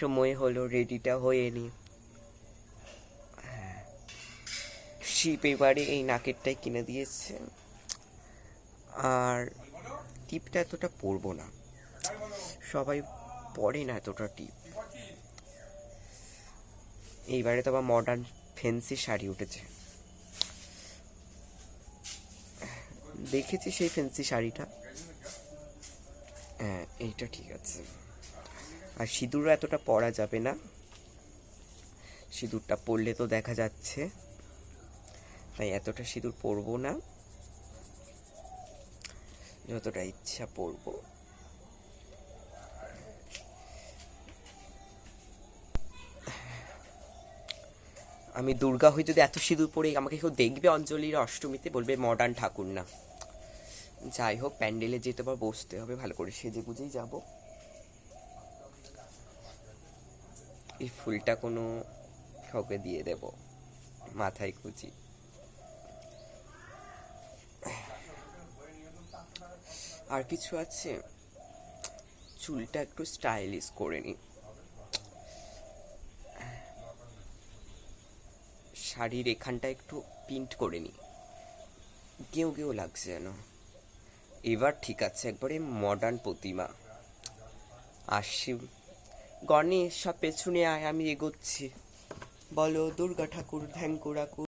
সময় হলো রেডিটা হয়ে নি। হ্যাঁ। শিপ এবারে এই নাকেরটাই কিনে দিয়েছে। আর টিপটা এতটা পরবো না। সবাই পরে না এতটা টিপ। এইবারে তো আবার মডার্ন ফ্যান্সি শাড়ি উঠেছে। দেখেছি সেই ফ্যান্সি শাড়িটা। হ্যাঁ এইটা ঠিক আছে। আর সিঁদুরও এতটা পরা যাবে না। সিঁদুরটা পরলে তো দেখা যাচ্ছে। তাই এতটা সিঁদুর পরবো না। যতটা ইচ্ছা পরবো। আমি দুর্গা হয়ে যদি এত সিঁদুর পরে আমাকে কেউ দেখবে অঞ্জলির অষ্টমীতে, বলবে মডার্ন ঠাকুর না। যাই হোক, প্যান্ডেলে যেতে বা বসতে হবে, ভালো করে সেজে গুজেই যাব। এই ফুলটা কোনো কাউকে দিয়ে দেব, মাথায় কুচি। আর কিছু আছে, চুলটা একটু স্টাইলিশ করে নি শাড়ির এখানটা একটু প্রিন্ট করে নি কেউ কেউ লাগছে যেন। এবার ঠিক আছে, একবারে মডার্ন প্রতিমা। আসছি গণেশ সব পেছনে আয় আমি এগোচ্ছি। বলো দুর্গা ঠাকুর ধ্যান করা